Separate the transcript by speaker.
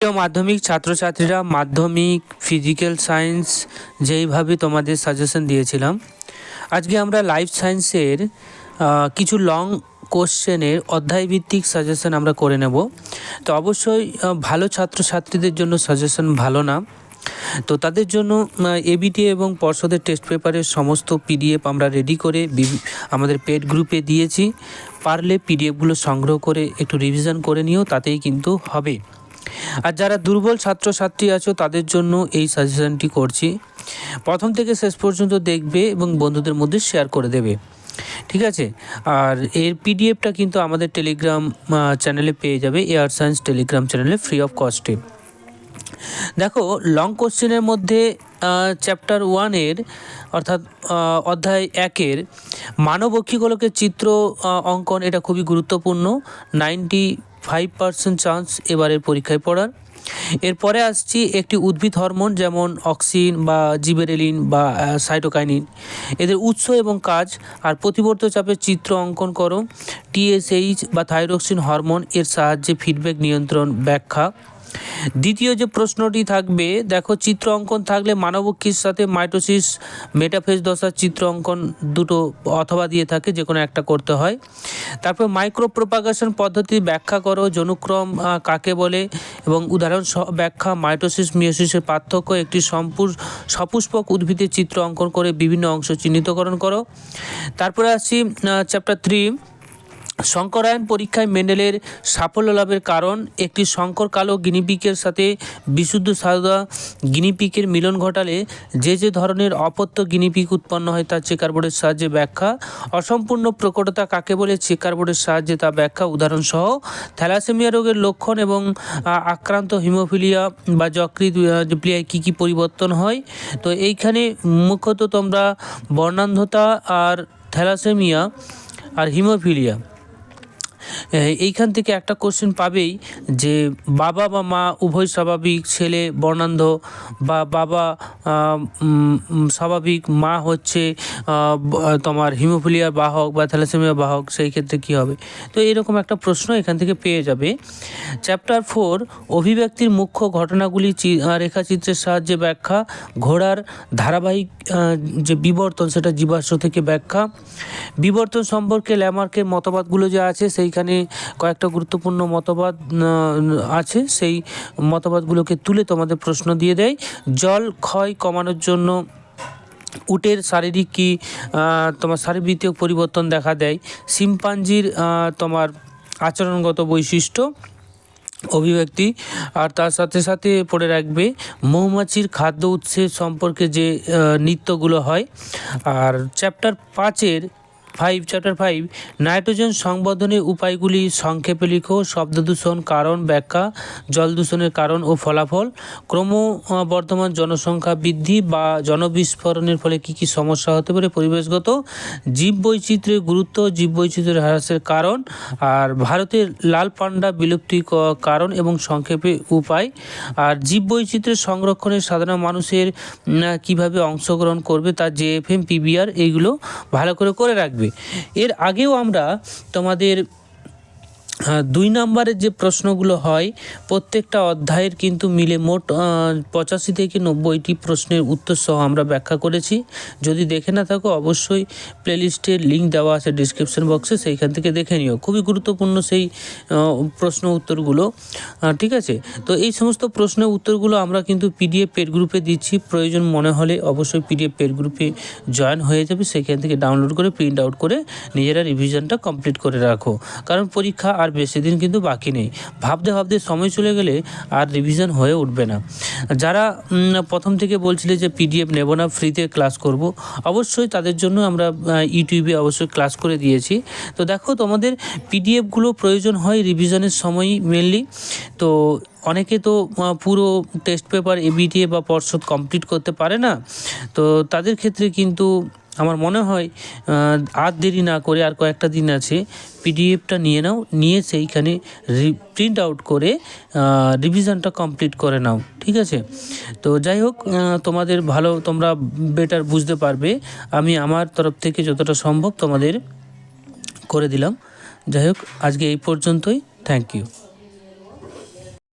Speaker 1: প্রিয় মাধ্যমিক ছাত্রছাত্রীরা মাধ্যমিক ফিজিক্যাল সায়েন্স যেইভাবে তোমাদের সাজেশন দিয়েছিলাম। আজকে আমরা লাইফ সায়েন্সের কিছু লং কোশ্চেনের অধ্যায়ভিত্তিক সাজেশন আমরা করে নেব। তো অবশ্যই ভালো ছাত্রছাত্রীদের জন্য সাজেশন ভালো না। তো তাদের জন্য এবিটি এবং পর্ষদের টেস্ট পেপারের সমস্ত পিডিএফ আমরা রেডি করে আমাদের পেড গ্রুপে দিয়েছি। পারলে পিডিএফগুলো সংগ্রহ করে একটু রিভিশন করে নিও, তাতেই কিন্তু হবে। আর যারা দুর্বল ছাত্রছাত্রী আছো, তাদের জন্য এই সাজেশনটি করছি। প্রথম থেকে শেষ পর্যন্ত দেখবে এবং বন্ধুদের মধ্যে শেয়ার করে দেবে। ঠিক আছে? আর এর পিডিএফটা কিন্তু আমাদের টেলিগ্রাম চ্যানেলে পেয়ে যাবে এয়ার সায়েন্স টেলিগ্রাম চ্যানেলে ফ্রি অফ কস্টে দেখো লং কোশ্চেনের মধ্যে চ্যাপ্টার ওয়ানের অর্থাৎ অধ্যায় একের মানব চিত্র অঙ্কন, এটা খুবই গুরুত্বপূর্ণ। নাইনটি ফাইভ পার্সেন্ট চান্স এবারের পরীক্ষায় পড়ার। এরপরে আসছি একটি উদ্ভিদ হরমোন যেমন অক্সিন বা জিবেরেলিন বা সাইটোকাইনিন এদের উৎস এবং কাজ আর প্রতিবর্ত চাপের চিত্র অঙ্কন করো। টিএসএইচ বা থাইরক্সিন হরমোন এর সাহায্যে ফিডব্যাক নিয়ন্ত্রণ ব্যাখ্যা। দ্বিতীয় যে প্রশ্নটি থাকবে, দেখো চিত্র অঙ্কন থাকলে মানবক্ষীর সাথে মাইটোসিস, মেটাফেজ দশার চিত্র অঙ্কন দুটো অথবা দিয়ে থাকে, যে কোনো একটা করতে হয়। তারপর মাইক্রো প্রোপাগেশন পদ্ধতি ব্যাখ্যা করো, জনুক্রম কাকে বলে? এবং উদাহরণ ব্যাখ্যা, মাইটোসিস মিওসিসের পার্থক্য, একটি সম্পুর, সপুষ্পক উদ্ভিদের চিত্র অঙ্কন করে বিভিন্ন অংশ চিহ্নিতকরণ করো। তারপরে আসছি চ্যাপ্টার থ্রি শঙ্করায়ন পরীক্ষায় মেন্ডেলের সাফল্য লাভের কারণ, একটি শঙ্কর কালো গিনিপিকের সাথে বিশুদ্ধ সাদা গিনিপিকের মিলন ঘটালে যে যে ধরনের অপত্য গিনিপিক উৎপন্ন হয় তা চেকারবোর্ডের সাহায্যে ব্যাখ্যা, অসম্পূর্ণ প্রকটতা কাকে বলে চেকারবোর্ডের সাহায্যে তা ব্যাখ্যা, উদাহরণসহ থ্যালাসেমিয়া রোগের লক্ষণ এবং আক্রান্ত হিমোফিলিয়া বা যকৃত প্লিয়ায় কী কী পরিবর্তন হয়। তো এইখানে মুখ্যত তোমরা বর্ণান্ধতা আর থ্যালাসেমিয়া আর হিমোফিলিয়া। এইখান থেকে একটা কোশ্চেন পাবেই যে বাবা বা মা উভয় স্বাভাবিক, ছেলে বর্ণান্ধ বা বাবা স্বাভাবিক, মা হচ্ছে তোমার হিমোফিলিয়ার বাহক বা থ্যালাসেমিয়া বাহক, সেই ক্ষেত্রে কী হবে? তো এরকম একটা প্রশ্ন এখান থেকে পেয়ে যাবে। চ্যাপ্টার ফোর অভিব্যক্তির মুখ্য ঘটনাগুলি রেখাচিত্রের সাহায্যে ব্যাখ্যা, ঘোড়ার ধারাবাহিক যে বিবর্তন, সেটা জীবাশ্ম থেকে ব্যাখ্যা। বিবর্তন সম্পর্কে ল্যামার্কের মতবাদগুলো যে আছে সেইখানে কয়েকটা গুরুত্বপূর্ণ মতবাদ আছে। সেই মতবাদগুলোকে তুলে তোমাদের প্রশ্ন দিয়ে দেয়। জল ক্ষয় কমানোর জন্য উটের শারীরিক কি তোমার শারীরবৃত্তীয় পরিবর্তন দেখা দেয়। শিম্পাঞ্জির তোমার আচরণগত বৈশিষ্ট্য, অভিব্যক্তি, আর তার সাথে সাথে পড়ে রাখবে মৌমাছির খাদ্য উৎসের সম্পর্কে যে নৃত্যগুলো হয়। আর চ্যাপ্টার পাঁচের ফাইভ চ্যাপ্টার ফাইভ নাইট্রোজেন সংবর্ধনের উপায়গুলি সংক্ষেপে লিখো শব্দ দূষণ কারণ ব্যাখ্যা জল দূষণের কারণ ও ফলাফল ক্রম আহ, বর্তমান জনসংখ্যা বৃদ্ধি বা জনবিস্ফোরণের ফলে কী কী সমস্যা হতে পারে পরিবেশগত জীববৈচিত্র্যের গুরুত্ব জীববৈচিত্র্যের হ্রাসের কারণ আর ভারতের লাল পান্ডা বিলুপ্তি কারণ এবং সংক্ষেপে উপায় আর জীববৈচিত্র্যের সংরক্ষণে সাধারণ মানুষের কীভাবে অংশগ্রহণ করবে তার যে এফ এম পিবিআর এইগুলো ভালো করে করে রাখবে। এর আগেও আমরা তোমাদের দুই নম্বরের যে প্রশ্নগুলো হয়, প্রত্যেকটা অধ্যায়ের কিন্তু মিলে মোট পঁচাশি থেকে নব্বইটি প্রশ্নের উত্তর সহ আমরা ব্যাখ্যা করেছি। যদি দেখে না থাকো, অবশ্যই প্লেলিস্টের লিঙ্ক দেওয়া আছে ডিসক্রিপশন বক্সে, সেইখান থেকে দেখে নিও। খুবই গুরুত্বপূর্ণ সেই প্রশ্ন উত্তরগুলো। ঠিক আছে? তো এই সমস্ত প্রশ্নের উত্তরগুলো আমরা কিন্তু পিডিএফ পেড গ্রুপে দিচ্ছি। প্রয়োজন মনে হলে অবশ্যই পিডিএফ পেড গ্রুপে জয়েন হয়ে যাবে। সেখান থেকে ডাউনলোড করে, প্রিন্ট আউট করে নিজেরা রিভিশনটা কমপ্লিট করে রাখো। কারণ পরীক্ষা আর বেশি দিন কিন্তু বাকি নেই। ভাবতে ভাবতে সময় চলে গেলে আর রিভিশন হয়ে উঠবে না। যারা প্রথম থেকে বলছিলে যে পিডিএফ নেব না ফ্রিতে ক্লাস করব, অবশ্যই তাদের জন্য আমরা ইউটিউবে অবশ্যই ক্লাস করে দিয়েছি। তো দেখো, তোমাদের পিডিএফগুলো প্রয়োজন হয় রিভিশনের সময়ই মেনলি তো অনেকে তো পুরো টেস্ট পেপার এবিটিএ বা পর্ষদ কমপ্লিট করতে পারে না। তো তাদের ক্ষেত্রে কিন্তু আমার মনে হয় আর দেরি না করে আর কয়েকটা দিন আছে, পিডিএফটা নিয়ে নাও, নিয়ে সেইখানে প্রিন্ট আউট করে রিভিশনটা কমপ্লিট করে নাও, ঠিক আছে? তো যাই হোক তোমাদের ভালো, তোমরা বেটার বুঝতে পারবে, আমি আমার তরফ থেকে যতটা সম্ভব তোমাদের করে দিলাম। যাই হোক, আজকে এই পর্যন্তই থ্যাংক ইউ